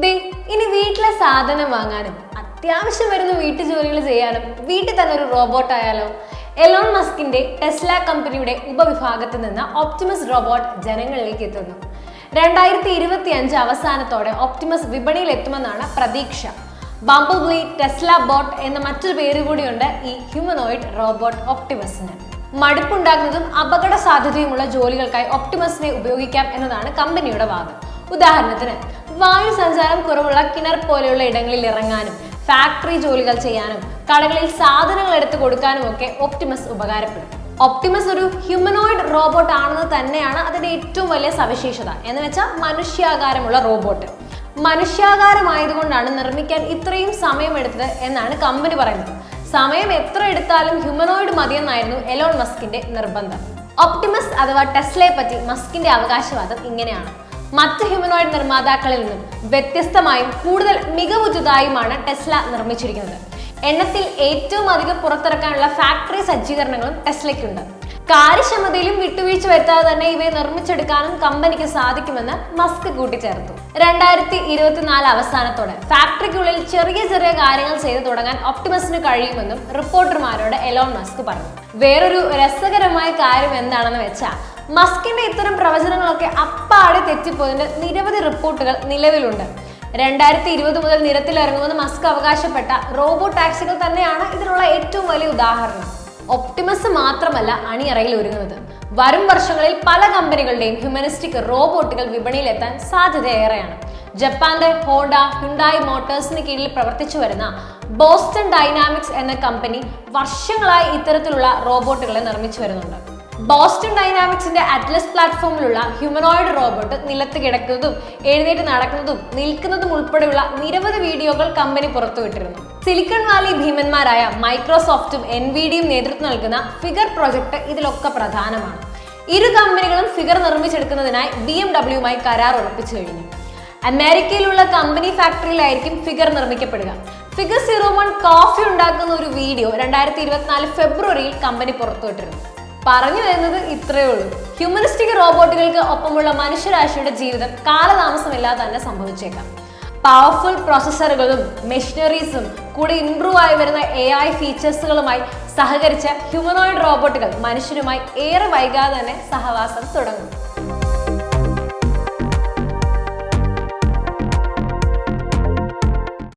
ദേ ഇനി വീട്ടിലെ സാധനം വാങ്ങാനും അത്യാവശ്യം വരുന്ന വീട്ടു ജോലികൾ ചെയ്യാനും വീട്ടിൽ തന്നെ ഒരു റോബോട്ട് ആയാലോ? എലോൺ മസ്കിന്റെ ടെസ്ല കമ്പനിയുടെ ഉപവിഭാഗത്തിൽ നിന്ന് ഒപ്റ്റിമസ് റോബോട്ട് ജനങ്ങളിലേക്ക് എത്തുന്നു. രണ്ടായിരത്തി ഇരുപത്തി അഞ്ച് അവസാനത്തോടെ ഒപ്റ്റിമസ് വിപണിയിൽ എത്തുമെന്നാണ് പ്രതീക്ഷ. ബംബിൾബി ടെസ്ല ബോട്ട് എന്ന മറ്റൊരു പേര് കൂടിയുണ്ട് ഈ ഹ്യൂമനോയിഡ് റോബോട്ട് ഒപ്റ്റിമസിന് മടുപ്പുണ്ടാകുന്നതും അപകട സാധ്യതയുമുള്ള ജോലികൾക്കായി ഒപ്റ്റിമസിനെ ഉപയോഗിക്കാം എന്നതാണ് കമ്പനിയുടെ വാദം. ഉദാഹരണത്തിന് വായു സഞ്ചാരം കുറവുള്ള കിണർ പോലെയുള്ള ഇടങ്ങളിൽ ഇറങ്ങാനും ഫാക്ടറി ജോലികൾ ചെയ്യാനും കടകളിൽ സാധനങ്ങൾ എടുത്തു കൊടുക്കാനും ഒക്കെ ഒപ്റ്റിമസ് ഉപകാരപ്പെടും. ഒപ്റ്റിമസ് ഒരു ഹ്യൂമനോയിഡ് റോബോട്ട് ആണെന്ന് തന്നെയാണ് അതിന്റെ ഏറ്റവും വലിയ സവിശേഷത. എന്ന് വെച്ചാൽ മനുഷ്യാകാരമുള്ള റോബോട്ട് മനുഷ്യാകാരമായതുകൊണ്ടാണ് നിർമ്മിക്കാൻ ഇത്രയും സമയമെടുത്തത് എന്നാണ് കമ്പനി പറയുന്നത്. സമയം എത്ര എടുത്താലും ഹ്യൂമനോയിഡ് മതിയെന്നായിരുന്നു എലോൺ മസ്കിന്റെ നിർബന്ധം. ഒപ്റ്റിമസ് അഥവാ ടെസ്ലയെ പറ്റി മസ്കിന്റെ അവകാശവാദം ഇങ്ങനെയാണ്. മറ്റ് ഹ്യൂമനോയിഡ് നിർമ്മാതാക്കളിൽ നിന്നും വ്യത്യസ്തമായും കൂടുതൽ മികവുറ്റതായുമാണ് ടെസ്ല നിർമ്മിച്ചിരിക്കുന്നത്. എണ്ണത്തിൽ ഏറ്റവും അധികം പുറത്തിറക്കാനുള്ള ഫാക്ടറി സജ്ജീകരണങ്ങളും ടെസ്ലയ്ക്കുണ്ട്. കാര്യക്ഷമതയിലും വിട്ടുവീഴ്ച വരുത്താതെ തന്നെ ഇവയെ നിർമ്മിച്ചെടുക്കാനും കമ്പനിക്ക് സാധിക്കുമെന്ന് മസ്ക് കൂട്ടിച്ചേർത്തു. രണ്ടായിരത്തി ഇരുപത്തിനാല് അവസാനത്തോടെ ഫാക്ടറിക്കുള്ളിൽ ചെറിയ ചെറിയ കാര്യങ്ങൾ ചെയ്തു തുടങ്ങാൻ ഒപ്റ്റിമസിന് കഴിയുമെന്നും റിപ്പോർട്ടർമാരോട് എലോൺ മസ്ക് പറഞ്ഞു. വേറൊരു രസകരമായ കാര്യം എന്താണെന്ന് വെച്ചാൽ മസ്കിന്റെ ഇത്തരം പ്രവചനങ്ങളൊക്കെ അപ്പാടെ തെറ്റിപ്പോയതിന്റെ നിരവധി റിപ്പോർട്ടുകൾ നിലവിലുണ്ട്. രണ്ടായിരത്തി ഇരുപത് മുതൽ നിരത്തിലിറങ്ങുമെന്ന് മസ്ക് അവകാശപ്പെട്ട റോബോ ടാക്സികൾ തന്നെയാണ് ഇതിനുള്ള ഏറ്റവും വലിയ ഉദാഹരണം. ഒപ്റ്റിമസ് മാത്രമല്ല അണിയറയിൽ ഒരുങ്ങുന്നത്. വരും വർഷങ്ങളിൽ പല കമ്പനികളുടെയും ഹ്യൂമനിസ്റ്റിക് റോബോട്ടുകൾ വിപണിയിലെത്താൻ സാധ്യതയേറെയാണ്. ജപ്പാന്റെ ഹോണ്ട ഹുണ്ടായി മോട്ടോഴ്സിന് കീഴിൽ പ്രവർത്തിച്ചു വരുന്ന ബോസ്റ്റൺ ഡൈനാമിക്സ് എന്ന കമ്പനി വർഷങ്ങളായി ഇത്തരത്തിലുള്ള റോബോട്ടുകളെ നിർമ്മിച്ചു വരുന്നുണ്ട്. ബോസ്റ്റൺ ഡൈനാമിക്സിന്റെ അറ്റ്ലസ് പ്ലാറ്റ്ഫോമിലുള്ള ഹ്യൂമനോയിഡ് റോബോട്ട് നിലത്ത് കിടക്കുന്നതും എഴുന്നേറ്റ് നടക്കുന്നതും നിൽക്കുന്നതും ഉൾപ്പെടെയുള്ള നിരവധി വീഡിയോകൾ കമ്പനി പുറത്തുവിട്ടിരുന്നു. സിലിക്കൺ വാലി ഭീമന്മാരായ മൈക്രോസോഫ്റ്റും എൻ വി ഡിയും നേതൃത്വം നൽകുന്ന ഫിഗർ പ്രൊജക്ട് ഇതിലൊക്കെ പ്രധാനമാണ്. ഇരു കമ്പനികളും ഫിഗർ നിർമ്മിച്ചെടുക്കുന്നതിനായി ബി എം ഡബ്ല്യുമായി കരാർ ഉറപ്പിച്ചു കഴിഞ്ഞു. അമേരിക്കയിലുള്ള കമ്പനി ഫാക്ടറിയിലായിരിക്കും ഫിഗർ നിർമ്മിക്കപ്പെടുക. ഫിഗർ സീറോ വൺ കോഫി ഉണ്ടാക്കുന്ന ഒരു വീഡിയോ രണ്ടായിരത്തി ഇരുപത്തിനാല് ഫെബ്രുവരിയിൽ കമ്പനി പുറത്തുവിട്ടിരുന്നു. പറഞ്ഞു വരുന്നത് ഇത്രയേ ഉള്ളൂ. ഹ്യൂമനിസ്റ്റിക് റോബോട്ടുകൾക്ക് ഒപ്പമുള്ള മനുഷ്യരാശിയുടെ ജീവിതം കാലതാമസമില്ലാതെ തന്നെ സംഭവിച്ചേക്കാം. പവർഫുൾ പ്രോസസ്സറുകളും മെഷീനറീസും കൂടി ഇംപ്രൂവ് ആയി വരുന്ന എ ഐ ഫീച്ചേഴ്സുകളുമായി സഹകരിച്ച ഹ്യൂമനോയിഡ് റോബോട്ടുകൾ മനുഷ്യരുമായി ഏറെ വൈകാതെ തന്നെ സഹവാസം തുടങ്ങും.